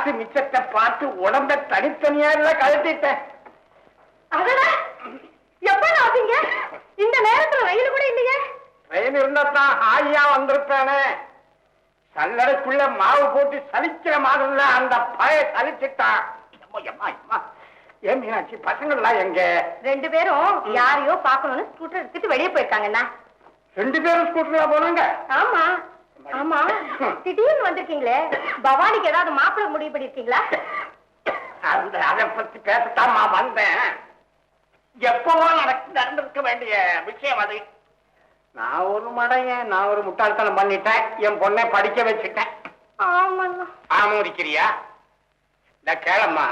காசு மிச்சத்தை பார்த்து உடம்ப தனித்தனியா கழட்டிட்டேன். அதடா எப்ப ஆகுங்க இந்த நேரத்துல ரயில் கூட இல்லையே. ட்ரெயின் இருந்தா தான் ஹாயா வந்திருப்பேனே. சல்லடைக்குள்ள மாவு போட்டு சலிக்கிற மாதிரில அந்த பய சலிச்சுட்டான். ஏன் மீனாட்சி பசங்கள்லாம் எங்க? ரெண்டு பேரும் யாரையோ பார்க்கணும்னு ஸ்கூட்டர் எடுத்துட்டு வெளியே போயிருக்காங்கண்ணா. ரெண்டு பேரும் ஸ்கூட்டர்ல போனாங்க? ஆமா. ஆமா. திடீர்னு வந்திருக்கீங்களே. பவானிக்கு ஏதாவது மாப்பிள்ளை முடிவு பண்ணிருக்கீங்களா? அந்த அதை பத்தி பேசத்தாமா வந்தேன். எப்பவோ நடக்கு நடந்திருக்க வேண்டிய விஷயம் அது. நான் ஒரு மடையன் நான் ஒரு முட்டாள்தனம் பண்ணிட்டேன். என் பொண்ணை படிக்க வச்சுட்டேன். ஆமாண்ணா ஆமோதிக்கிறியா? இந்த கேளம்மா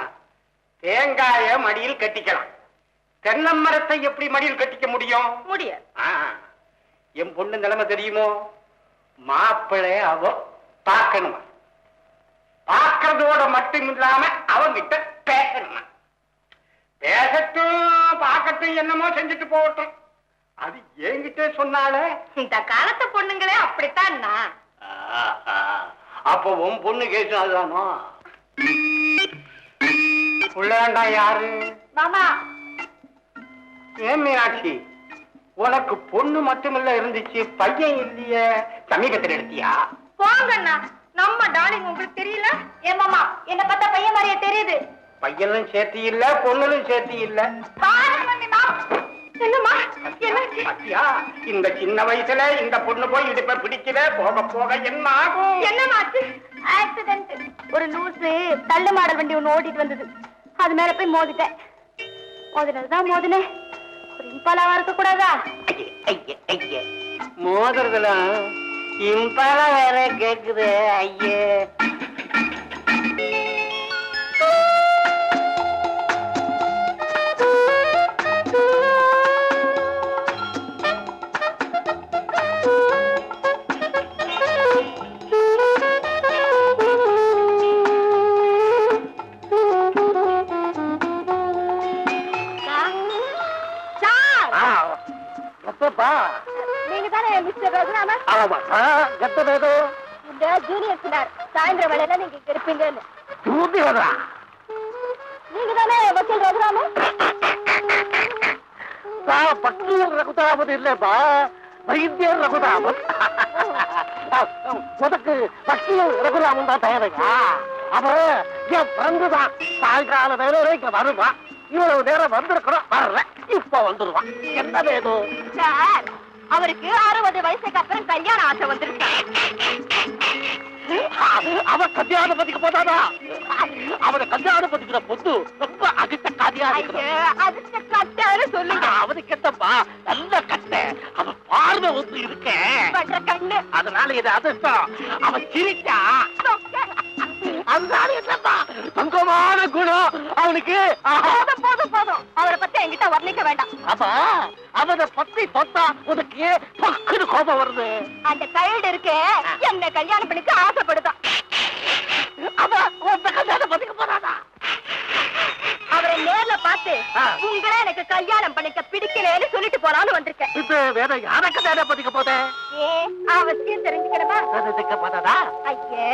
தேங்காய மடியில் கட்டிக்கலாம். தென்னை மரத்தை எப்படி மடியில் கட்டிக்க முடியும்? முடியாது. என் பொண்ணு நிலைமை தெரியுமோ? மாப்பிள்ளை அவ பார்க்கணுமா? பார்க்கறதோட மட்டும் இல்லாம அவங்கிட்ட பேசணுமா? பேசட்டும் பார்க்கட்டும் என்னமோ செஞ்சுட்டு போகட்டும். அது என்கிட்ட சொன்னாலே இந்த காலத்து பொண்ணுங்களே அப்படித்தான்னா ஆஹா. அப்போ உன் பொண்ணு கேசு அதுதானோ? உள்ளாண்டா யாரு? மாமா. ஏன் மீனாட்சி? உனக்கு பொண்ணு மட்டுமில்ல இருந்துச்சு பையன் இல்லையே. சமீபத்தில் எடுத்தியா? போங்கண்ணா நம்ம டார்லிங் உங்களுக்கு தெரியல? ஏன் மாமா என்ன பார்த்தா பையன் மாதிரியே தெரியுது. பையனும் சேர்த்தி இல்ல பொண்ணுலும் சேர்த்தி இல்ல. என்னம்மா? இந்த சின்ன வயசுல இந்த பொண்ணு போய் இடுப்ப பிடிக்கல போக போக என்ன ஆகும்? ஆக்சிடென்ட் ஒரு லூசு தள்ளு மாடல் வண்டி ஒண்ணு ஓட்டிட்டு வந்தது. அது மேல போய் மோதிட்டேன். மோதினதுதான் மோதினேன். இம்பாலாவா இருக்க கூடாதா ஐயே, இம்பாலா வேற கேக்குது ஐயே. வேலையில நீங்க இருப்பீங்கன்னு. தூண்டி வர்றா நீங்க தானே வக்கீல் ரகுராமன் ரகுதாமன் இல்லப்பா வைத்தியர் ரகுதாமன் உனக்கு பக்கீர் ரகுராமன் தான் தேவையா? அவன் என் ஃப்ரெண்டு தான். சாயங்கால வேலையில இங்க வருவான். இவ்வளவு நேரம் வந்திருக்கணும் வரல இப்ப வந்துருவான். என்ன வேணும்? சார் அவருக்கு அறுபது வயசுக்கு அப்புறம் கல்யாண ஆசை வந்திருக்கு. அவன் கல்யாணம் பண்ணிக்க போதானா அவனை கல்யாணம் பண்ணிக்கிற பொண்ணு ரொம்ப ஐயோ இருக்கிறான். அதுக்கு கட்டாரு சொல்லுங்க. அவனுக்கு என்னப்பா? நல்ல கட்ட அவன் பார்வை இருக்கேன் பண்ற கண்ணு. அதனால இது அதிர்ஷ்டம் அவன் சிரிச்சா அதனால என்னப்பா? தங்கமான குணம் அவனுக்கு. போதும் போதும் போதும். அவரை பத்தி என்கிட்ட வர்ணிக்க வேண்டாம். அப்பா அவனை பத்தி தொட்டா உனக்கு ஏன் பக்குன்னு கோபம் வருது? அந்த கைடு இருக்கு என்ன கல்யாணம் பண்ணிக்க ஆசைப்படுதான். அவன் உன்னை கல்யாணம் பண்ணிக்க போறானா? அவரை நேர்ல ஆ. உங்களை எனக்கு கல்யாணம் பண்ணிக்க பிடிக்கலன்னு சொல்லிட்டு போலான்னு வந்திருக்கேன். இது வேற யாரை கல்யாணம் பண்ணிக்க போதே? அவசியம் தெரிஞ்சுக்கிறமா தெரிஞ்சுக்க போதா ஐயே.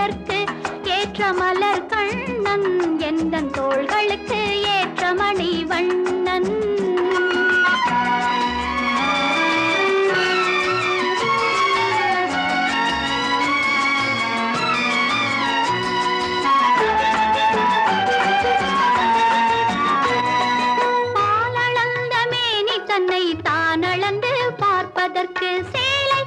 ஏற்ற மலர் கண்ணன் எந்த தோள்களுக்கு ஏற்ற மணி வண்ணன். பாலளந்த மேனி தன்னை தான் அளந்து பார்ப்பதற்கு சேலை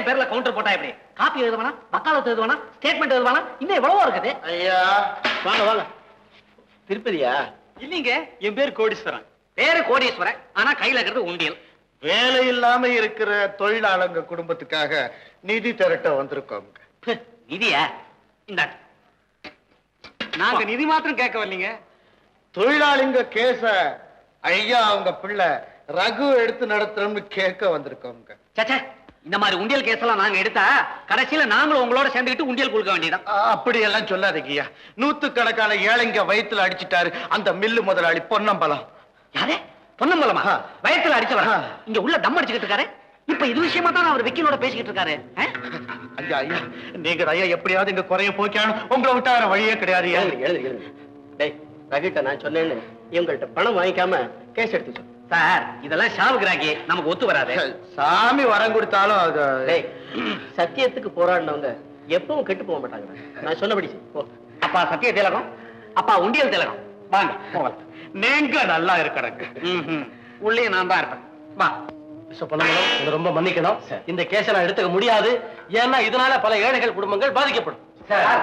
என் பேர்ல கவுண்டர் போட்டா எப்படி? காப்பி எழுதுவானா? வக்காலத்து எழுதுவானா? ஸ்டேட்மெண்ட் எழுதுவானா? இன்னும் எவ்வளவோ இருக்குது. ஐயா. வாங்க வாங்க. திருப்பதியா? இல்லீங்க. என் பேர் கோடீஸ்வரன். பேரு கோடீஸ்வரன் ஆனா கையில இருக்கிறது உண்டியல். வேலை இல்லாம இருக்கிற தொழிலாளங்க குடும்பத்துக்காக நிதி திரட்ட வந்திருக்கோம் ப்பு, நிதியா? இந்த. நாங்க நிதி மாத்திரம் கேட்க வரலீங்க. தொழிலாளிங்க கேச ஐயா அவங்க பிள்ளை ரகு எடுத்து நடத்துறோம்னு கேட்க வந்திருக்கோங்க. சச்சே இந்த மாதிரி உண்டியல் கேஸ் எல்லாம் நாங்க எடுத்தா கடைசியில நாங்களும் உங்களோட சேர்ந்துக்கிட்டு உண்டியல் கொடுக்க வேண்டியதான் அப்படி எல்லாம் சொல்லாதீங்க ஐயா நூத்துக்கணக்கான ஏழைங்க வயித்துல அடிச்சிட்டாரு. அந்த மில்லு முதலாளி பொன்னம்பலம். யாரே? பொன்னம்பலமா? ஆ. வயத்துல அடிச்சவரா. இங்க உள்ள தம் அடிச்சுக்கிட்டு இருக்காரு. இப்ப இது விஷயமா தான் அவர் வக்கீலோட பேசிக்கிட்டு இருக்காரு? ஐயா ஐயா நீங்க ஐயா எப்படியாவது இங்க குறைய போய்க்காணும். உங்களை விட்டா வேற வழியே கிடையாது. எழுது எழுது டேய் ரகிட்ட நான் சொன்னேன்னு இவங்கள்ட்ட பணம் வாங்கிக்காம கேஸ் எடுத்து சொல்லு சார் இதெல்லாம் ஷாவுக்குறாக்கி நமக்கு ஒத்து வராது. சாமி வரம் கொடுத்தாலும் அது சத்தியத்துக்கு போராடினவங்க எப்பவும் கெட்டு போக மாட்டாங்க நான் சொன்னபடி அப்பா சத்திய திலகம் அப்பா உண்டியல் திலகம். வாங்க நீங்க நல்லா இருக்கணுங்க ம்ஹும். உள்ளே நான் தான் இருப்பேன். வா. பொன்னம்பலம் ரொம்ப மன்னிக்கணும். இந்த கேஸை நான் எடுத்துக்க முடியாது. ஏன்னா இதனால பல ஏழைகள் குடும்பங்கள் பாதிக்கப்படும். சார்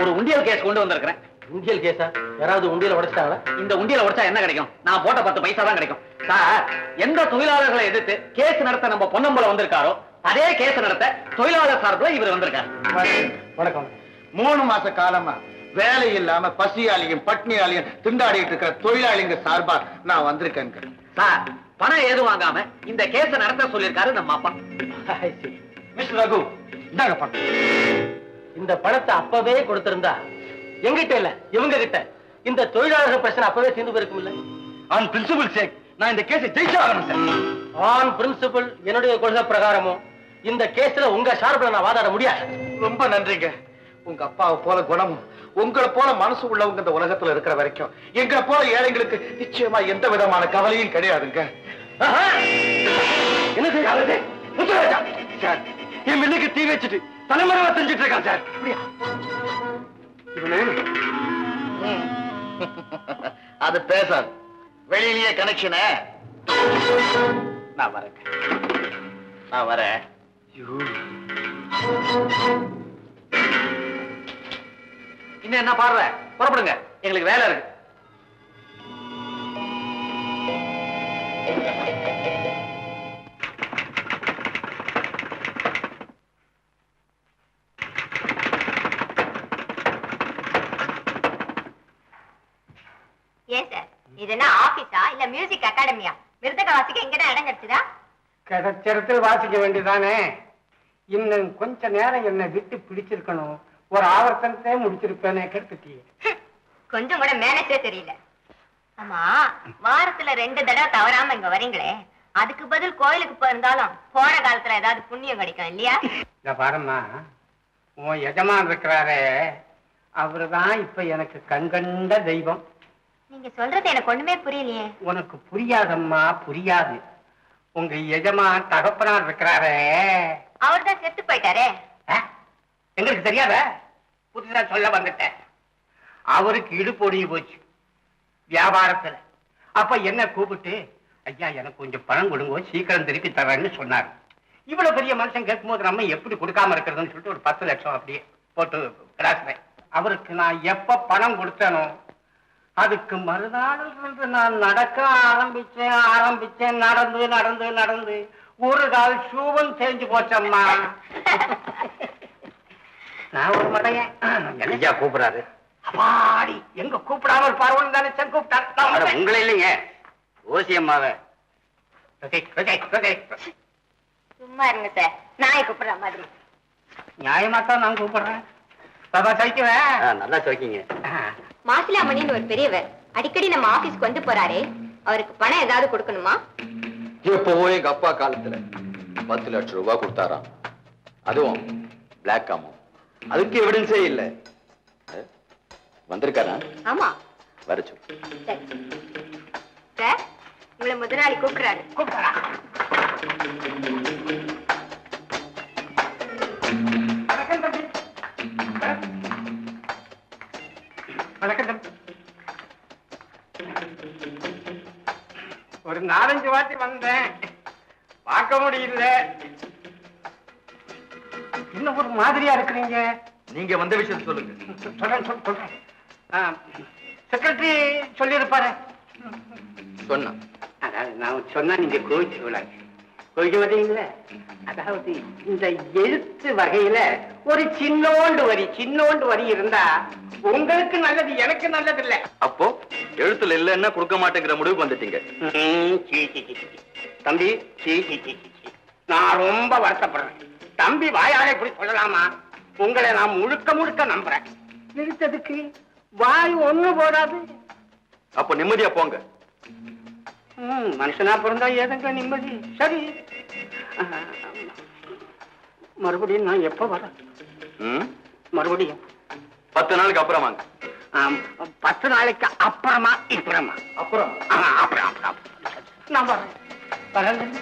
ஒரு உண்டியல் கேஸ் கொண்டு வந்திருக்கிறேன். உண்டியல் கேஸா யாராவது உண்டியல உடைச்சிட்டாங்களா? இந்த உண்டியல உடைச்சா என்ன கிடைக்கும்? நான் போட்ட பத்து பைசா தான் கிடைக்கும். சார் எந்த தொழிலாளர்களை எதிர்த்து கேஸ் நடத்த நம்ம பொன்னம்பலம் வந்திருக்காரோ அதே கேஸ் நடத்த தொழிலாளர் சார்பில் இவர் வந்திருக்காரு. வணக்கம். மூணு மாச காலமா வேலை இல்லாம பசியாளியும் பட்னியாளியும் திண்டாடிட்டு இருக்கிற தொழிலாளிங்க சார்பா நான் வந்திருக்கேங்க சார் பணம் ஏதும் வாங்காம இந்த கேஸ் நடத்த சொல்லியிருக்காரு நம்ம அப்பா. மிஸ்டர் ரகு இந்தாங்க பணம் இந்த பணத்தை அப்பவே கொடுத்திருந்தா எங்கிட்ட இல்ல இவங்க கிட்ட இந்த தொழிலாளர்கள் பிரச்சனை அப்பவே தீர்ந்து போயிருக்கும் இல்ல ஆன் பிரின்சிபல் சேக் நான் இந்த கேஸை ஜெயிச்சு ஆகணும் சார் ஆன் பிரின்சிபல் என்னுடைய கொள்கை பிரகாரமும் இந்த கேஸ்ல உங்க சார்பில் நான் வாதாட முடியாது ரொம்ப நன்றிங்க உங்க அப்பாவை போல குணமும் உங்களை போல மனசு உள்ளவங்க இந்த உலகத்துல இருக்கிற வரைக்கும் எங்களை போல ஏழைங்களுக்கு நிச்சயமா எந்த விதமான கவலையும் கிடையாதுங்க! என்னது யாரது? முத்துராஜா! சார் என் மில்லுக்கு தீ வச்சுட்டு தலைமுறைவா செஞ்சுட்டு இருக்கான் சார்? அது பேசாது. வெளியிலேயே கனெக்ஷன நான் வரேங்க நான் வரேன். இன்னும் என்ன பாடுற? புறப்படுங்க. எங்களுக்கு வேலை இருக்கு. அகாடமியா மிருதக வாசிக்க எங்கதான் இடம் கிடைச்சதா? கிடைச்சிடத்தில் வாசிக்க வேண்டியதானே? இன்னும் கொஞ்ச நேரம் என்னை விட்டு பிடிச்சிருக்கணும். ஒரு ஆவர்த்தனத்தை முடிச்சிருப்பேனே கெடுத்துட்டியே. கொஞ்சம் கூட மேனேஜே தெரியல. ஆமா வாரத்துல ரெண்டு தடவை தவறாம இங்க வரீங்களே. அதுக்கு பதில் கோயிலுக்கு போயிருந்தாலும் போன காலத்துல ஏதாவது புண்ணியம் கிடைக்கும் இல்லையா? இந்த பாரம்மா. உன் எஜமான் இருக்கிறாரே. அவருதான் இப்ப எனக்கு கண்கண்ட தெய்வம். நீங்க சொல்றது எனக்கு ஒண்ணுமே புரியலையே. உனக்கு புரியாதம்மா புரியாது. உங்க எஜமான் தகப்பனார் இருக்கிறாரே. அவர் தான் செத்து போயிட்டாரே? எங்களுக்கு தெரியாத? புதுசா சொல்ல வந்துட்டேன். அவருக்கு இடுப்பொடிஞ்சு போச்சு. வியாபாரத்துல. அப்ப என்ன கூப்பிட்டு ஐயா எனக்கு கொஞ்சம் பணம் கொடுங்க சீக்கிரம் திருப்பி தரேன்னு சொன்னார். இவ்வளவு பெரிய மனுஷன் கேட்கும்போது நம்ம எப்படி கொடுக்காம இருக்கிறதுன்னு சொல்லிட்டு ஒரு பத்து லட்சம் அப்படியே போட்டு கிளாஸ்ல அவருக்கு நான் எப்ப பணம் கொடுத்தனோ அதுக்கு மறுநாள் இருந்து நான் நடக்க ஆரம்பிச்சேன் ஆரம்பிச்சேன் நடந்து நடந்து நடந்து. ஒரு கால் ஷூவும் தேஞ்சு போச்சம்மா. நான் ஒரு மடையன். ஐயா கூப்பிடுறாரு? அப்பாடி எங்க கூப்பிடாம ஒரு பார்வன் தானே கூப்பிட்டார். உங்களை இல்லைங்க. ஓகே ஓகே சும்மா இருங்க சார். நாய் கூப்பிடுற மாதிரி. நியாயமா தான் நான் கூப்பிடுறேன். பாபா சைக்குவேன் நல்லா சொல்லிங்க மாசிலாமணின்னு ஒரு பெரியவர் அடிக்கடி நம்ம ஆபீஸ்க்கு வந்து போறாரே அவருக்கு பணம் ஏதாவது கொடுக்கணுமா? எப்பவோ எங்க அப்பா காலத்துல பத்து லட்சம் ரூபாய் கொடுத்தாராம். அதுவும் பிளாக் அமௌண்ட் அதுக்கு எவிடன்ஸே இல்ல. வந்திருக்காரா? ஆமா. வர சொல்லு. சார் உங்களை முதலாளி கூப்பிடுறாரு. கூப்பிடுறா. ஒரு நாலஞ்சு வாட்டி வந்தேன். பார்க்க முடியல. இன்னும் ஒரு மாதிரியா இருக்கிறீங்க? நீங்க வந்த விஷயம் சொல்லுங்க. சொல்றேன் சொல்- சொல்றேன். செக்ரட்டரி சொல்லியிருப்பாரு. சொன்னா நான் சொன்னா நீங்க கோவிச்சு விடாது கோவிக்க மாட்டீங்களே? அதாவது இந்த எழுத்து வகையில ஒரு சின்னோண்டு வரி சின்னோண்டு வரி இருந்தா உங்களுக்கு நல்லது எனக்கு நல்லது இல்ல அப்போ எழுத்துல இல்லைன்னா கொடுக்க மாட்டேங்கிற முடிவுக்கு வந்துட்டீங்க. தம்பி. நான் ரொம்ப வருத்தப்படுறேன். தம்பி வாயால இப்படி சொல்லலாமா? உங்களை நான் முழுக்க முழுக்க நம்புறேன். எழுத்ததுக்கு வாய் ஒண்ணு போடாது. அப்போ நிம்மதியா போங்க. மனுஷனா பிறந்தா ஏதங்க நிம்மதி? சரி. மறுபடியும் நான் எப்ப வர மறுபடியும். பத்து நாளைக்கு அப்புறமா. பத்து நாளைக்கு அப்புறமா இப்புறமா. அப்புறம் அப்புறம் அப்புறம். நான் வரேன். வரேன்.